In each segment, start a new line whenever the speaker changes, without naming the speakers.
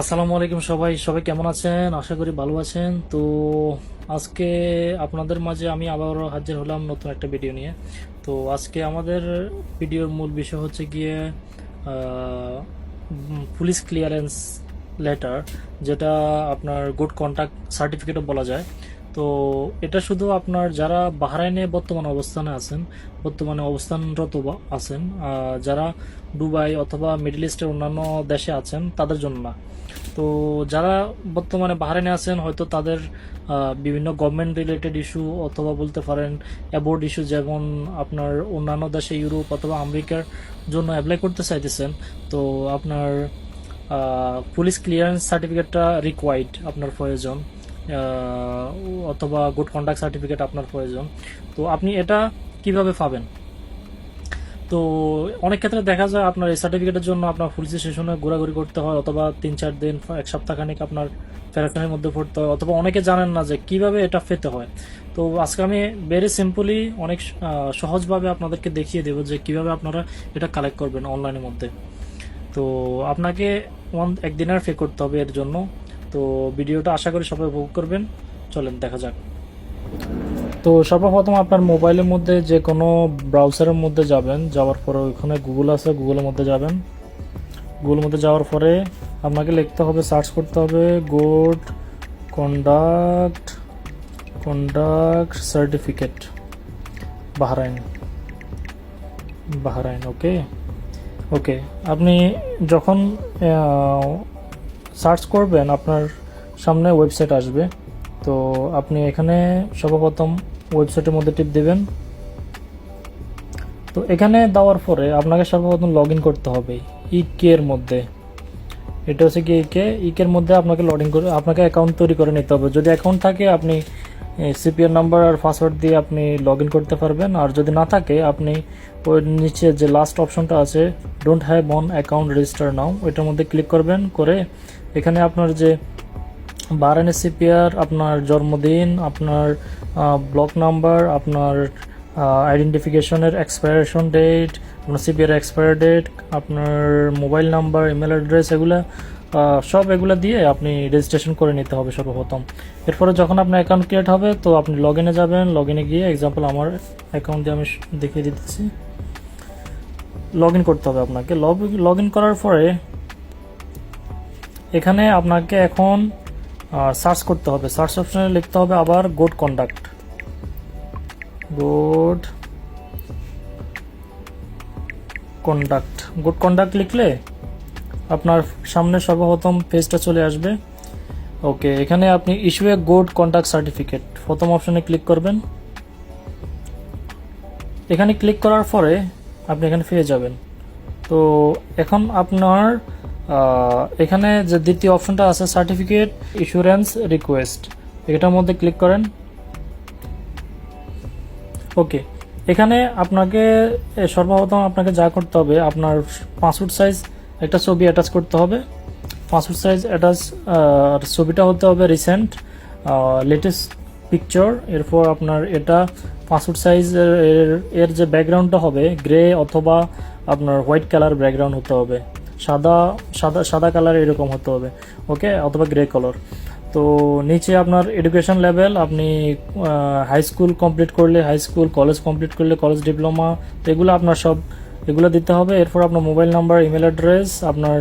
আসসালামু আলাইকুম সবাই সবাই কেমন আছেন? আশা করি ভালো আছেন। তো আজকে আপনাদের মাঝে আমি আবারও হাজির হলাম নতুন একটা ভিডিও নিয়ে। তো আজকে আমাদের ভিডিওর মূল বিষয় হচ্ছে গিয়ে পুলিশ ক্লিয়ারেন্স লেটার যেটা আপনার গুড কন্ট্যাক্ট সার্টিফিকেটও বলা যায়। তো এটা শুধু আপনার যারা বাহরাইনে বর্তমানে অবস্থানে আছেন, বর্তমানে অবস্থানরত আছেন যারা দুবাই অথবা মিডল ইস্টের অন্যান্য দেশে আছেন, তাদের জন্য না। তো যারা বর্তমানে বাহারাইনে আছেন, হয়তো তাদের বিভিন্ন গভর্নমেন্ট রিলেটেড ইস্যু অথবা বলতে পারেন অ্যাবোর্ড ইস্যু যেমন আপনার অন্যান্য দেশে ইউরোপ অথবা আমেরিকার জন্য অ্যাপ্লাই করতে চাইতেছেন, তো আপনার পুলিশ ক্লিয়ারেন্স সার্টিফিকেটটা রিকোয়ার্ড আপনার প্রয়োজন অথবা গুড কন্ডাক্ট সার্টিফিকেট আপনার প্রয়োজন। তো আপনি এটা কীভাবে পাবেন? তো অনেক ক্ষেত্রে দেখা যায় আপনার এই সার্টিফিকেটের জন্য আপনার পুলিশ স্টেশনে ঘোরাঘুরি করতে হয়, অথবা তিন চার দিন, এক সপ্তাহ খানিক আপনার ফেরাখানির মধ্যে পড়তে হয়, অথবা অনেকে জানেন না যে কীভাবে এটা পেতে হয়। তো আজকে আমি ভেরি সিম্পলি অনেক সহজভাবে আপনাদেরকে দেখিয়ে দেবো যে কীভাবে আপনারা এটা কালেক্ট করবেন অনলাইনের মধ্যে। তো আপনাকে ওয়ান একদিনের পে করতে হবে এর জন্য। তো ভিডিওটা আশা করি সবাই উপভোগ করবেন। চলেন, দেখা যাক। তো সর্বপ্রথম আপনার মোবাইলের মধ্যে যে কোনো ব্রাউজারের মধ্যে যাবেন, যাওয়ার পরে ওইখানে গুগল আছে গুগলের মধ্যে যাবেন। গুগল মধ্যে যাওয়ার পরে আপনাকে লিখতে হবে সার্চ করতে হবে good conduct conduct certificate Bahrain Bahrain okay okay আপনি যখন সার্চ করবেন, আপনার সামনে ওয়েবসাইট আসবে। তো আপনি এখানে সর্বপ্রথম ওয়েবসাইটের মধ্যে টিপ দেবেন। তো এখানে দেওয়ার পরে আপনাকে সর্বপ্রথম লগ করতে হবে ই কে এর মধ্যে। এটা হচ্ছে কি কে ই কে এর মধ্যে আপনাকে লগ করে, আপনাকে অ্যাকাউন্ট তৈরি করে নিতে হবে। যদি অ্যাকাউন্ট থাকে, আপনি সিপিআর নাম্বার আর পাসওয়ার্ড দিয়ে আপনি লগ করতে পারবেন। আর যদি না থাকে, আপনি ওই নিচে যে লাস্ট অপশনটা আছে don't have an account register now ওইটার মধ্যে ক্লিক করবেন। করে এখানে আপনার যে বারান সিপিআর আপনার জন্মদিন, আপনার ব্লক নাম্বার আপনার আইডেন্টিফিকেশনের এক্সপায়ারেশন ডেট আপনার সিপিআর এক্সপায়ার ডেট আপনার মোবাইল নাম্বার ইমেল অ্যাড্রেস এগুলো সব এগুলো দিয়ে আপনি রেজিস্ট্রেশন করে নিতে হবে সর্বপ্রথম। এরপরে যখন আপনার অ্যাকাউন্ট ক্রিয়েট হবে, তো আপনি লগ ইনে যাবেন। লগ ইনে গিয়ে এক্সাম্পল আমার অ্যাকাউন্ট দিয়ে আমি দেখিয়ে দিতেছি। লগ ইন করতে হবে আপনাকে। লগ ইন করার পরে এখানে আপনাকে এখন সার্চ করতে হবে। সার্চ অপশনে লিখতে হবে আবার good conduct good conduct good conduct লিখলে আপনার সামনে সর্বপ্রথম পেজটা চলে আসবে। ওকে এখানে আপনি ইস্যু এ গুড কন্ডাক্ট সার্টিফিকেট প্রথম অপশনে ক্লিক করবেন। এখানে ক্লিক করার পরে আপনি এখানে পেয়ে যাবেন। তো এখন আপনার এখানে যে দ্বিতীয় অপশনটা আছে সার্টিফিকেট ইস্যুরেন্স রিকোয়েস্ট এটার মধ্যে ক্লিক করেন। ওকে এখানে আপনাকে সর্বপ্রথম আপনাকে যা করতে হবে, আপনার পাসপোর্ট সাইজ একটা ছবি অ্যাটাচ করতে হবে। পাসপোর্ট সাইজ অ্যাটাচ ছবিটা হতে হবে রিসেন্ট লেটেস্ট পিকচার এরপর আপনার এটা পাসপোর্ট সাইজ এর এর যে ব্যাকগ্রাউন্ডটা হবে গ্রে অথবা আপনার হোয়াইট কালার ব্যাকগ্রাউন্ড হতে হবে। সাদা সাদা সাদা কালার এরকম হতে হবে ওকে অথবা গ্রে কালার তো নিচে আপনার এডুকেশন লেভেল আপনি হাই স্কুল কমপ্লিট করলে হাই স্কুল কলেজ কমপ্লিট করলে কলেজ ডিপ্লোমা তো এগুলো আপনার সব, এগুলো দিতে হবে। এরপর আপনার মোবাইল নাম্বার ইমেল অ্যাড্রেস আপনার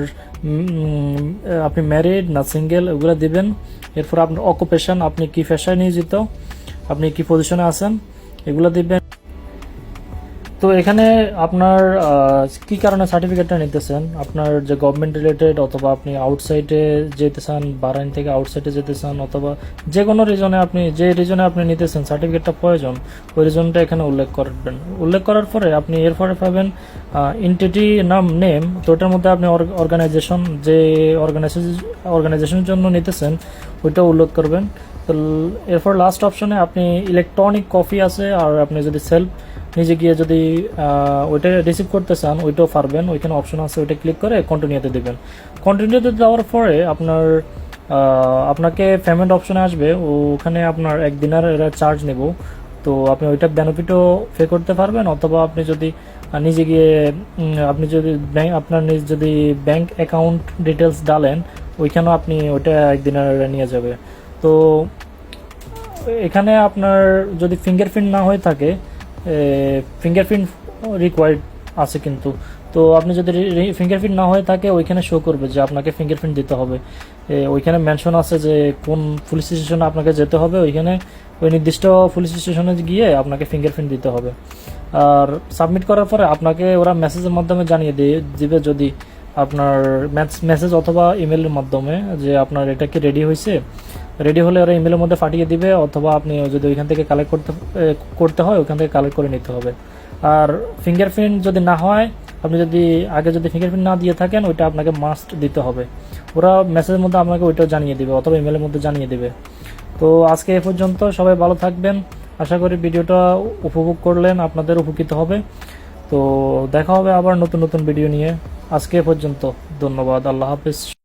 আপনি ম্যারিড না সিঙ্গেল এগুলো দিবেন। এরপর আপনার অকুপেশন আপনি কি পেশায় নিয়োজিত, আপনি কি পজিশনে আছেন, এগুলো দিবেন। তো এখানে আপনার কি কারণে সার্টিফিকেটটা নিতেছেন? আপনার যে গভর্নমেন্ট রিলেটেড অথবা আপনি আউটসাইডে যেতে চান বারাইন থেকে আউটসাইডে যেতে চান অথবা যে কোনো রিজনে আপনি, যে রিজনে আপনি নিতেছেন সার্টিফিকেটটা প্রয়োজন, ওই রিজনটা এখানে উল্লেখ করবেন। উল্লেখ করার পরে আপনি এরপরে পাবেন ইন্টিটি নাম নেম তো ওটার মধ্যে আপনি অর্গানাইজেশন যে অর্গানাইজেশন অর্গানাইজেশনের জন্য নিতেছেন, ওইটা উল্লেখ করবেন। তো এরপর লাস্ট অপশনে আপনি ইলেকট্রনিক কপি আছে, আর আপনি যদি সেলফ নিজে গিয়ে যদি ওইটা রিসিভ করতে চান, ওইটাও পারবেন। ওইখানে অপশন আছে, ওইটা ক্লিক করে কন্টিনিউতে দেবেন। কন্টিনিউতে দেওয়ার পরে আপনার আপনাকে পেমেন্ট অপশনে আসবে। ওখানে আপনার এক একদিনের এরা চার্জ নেব। তো আপনি ওইটা বেনিফিটও পে করতে পারবেন, অথবা আপনি যদি নিজে গিয়ে আপনি যদি ব্যাংক, আপনার নিজ যদি ব্যাংক অ্যাকাউন্ট ডিটেলস ডালেন, ওইখানেও আপনি ওইটা একদিনের নিয়ে যাবে। তো এখানে আপনার যদি ফিঙ্গারপ্রিন্ট না হয়ে থাকে ফিঙ্গারপ্রিন্ট রিকোয়ার্ড আছে কিন্তু। তো আপনি যদি ফিঙ্গারপ্রিন্ট না হয়ে থাকে, ওইখানে শো করবে যে আপনাকে ফিঙ্গারপ্রিন্ট দিতে হবে। ওইখানে মেনশন আছে যে কোন পুলিশ স্টেশনে আপনাকে যেতে হবে, ওইখানে ওই নির্দিষ্ট পুলিশ স্টেশনে গিয়ে আপনাকে ফিঙ্গারপ্রিন্ট দিতে হবে। আর সাবমিট করার পরে আপনাকে ওরা মেসেজের মাধ্যমে জানিয়ে দিয়ে দিবে যদি আপনার মেসেজ অথবা ইমেলের মাধ্যমে যে আপনার এটা কি রেডি হয়েছে রেডি হলে ওরা ইমেলের মধ্যে ফাটিয়ে দিবে, অথবা আপনি যদি ওইখান থেকে কালেক্ট করতে করতে হয়, ওইখান থেকে কালেক্ট করে নিতে হবে। আর ফিঙ্গারপ্রিন্ট যদি না হয়, আপনি যদি আগে যদি ফিঙ্গারপ্রিন্ট না দিয়ে থাকেন, ওইটা আপনাকে মাস্ট দিতে হবে। ওরা মেসেজের মধ্যে আপনাকে ওইটাও জানিয়ে দিবে, অথবা ইমেলের মধ্যে জানিয়ে দিবে। তো আজকে এ পর্যন্ত, সবাই ভালো থাকবেন। আশা করি ভিডিওটা উপভোগ করলেন, আপনাদের উপকৃত হবে। তো দেখা হবে আবার নতুন নতুন ভিডিও নিয়ে। আজকে এ পর্যন্ত, ধন্যবাদ, আল্লাহ হাফিজ।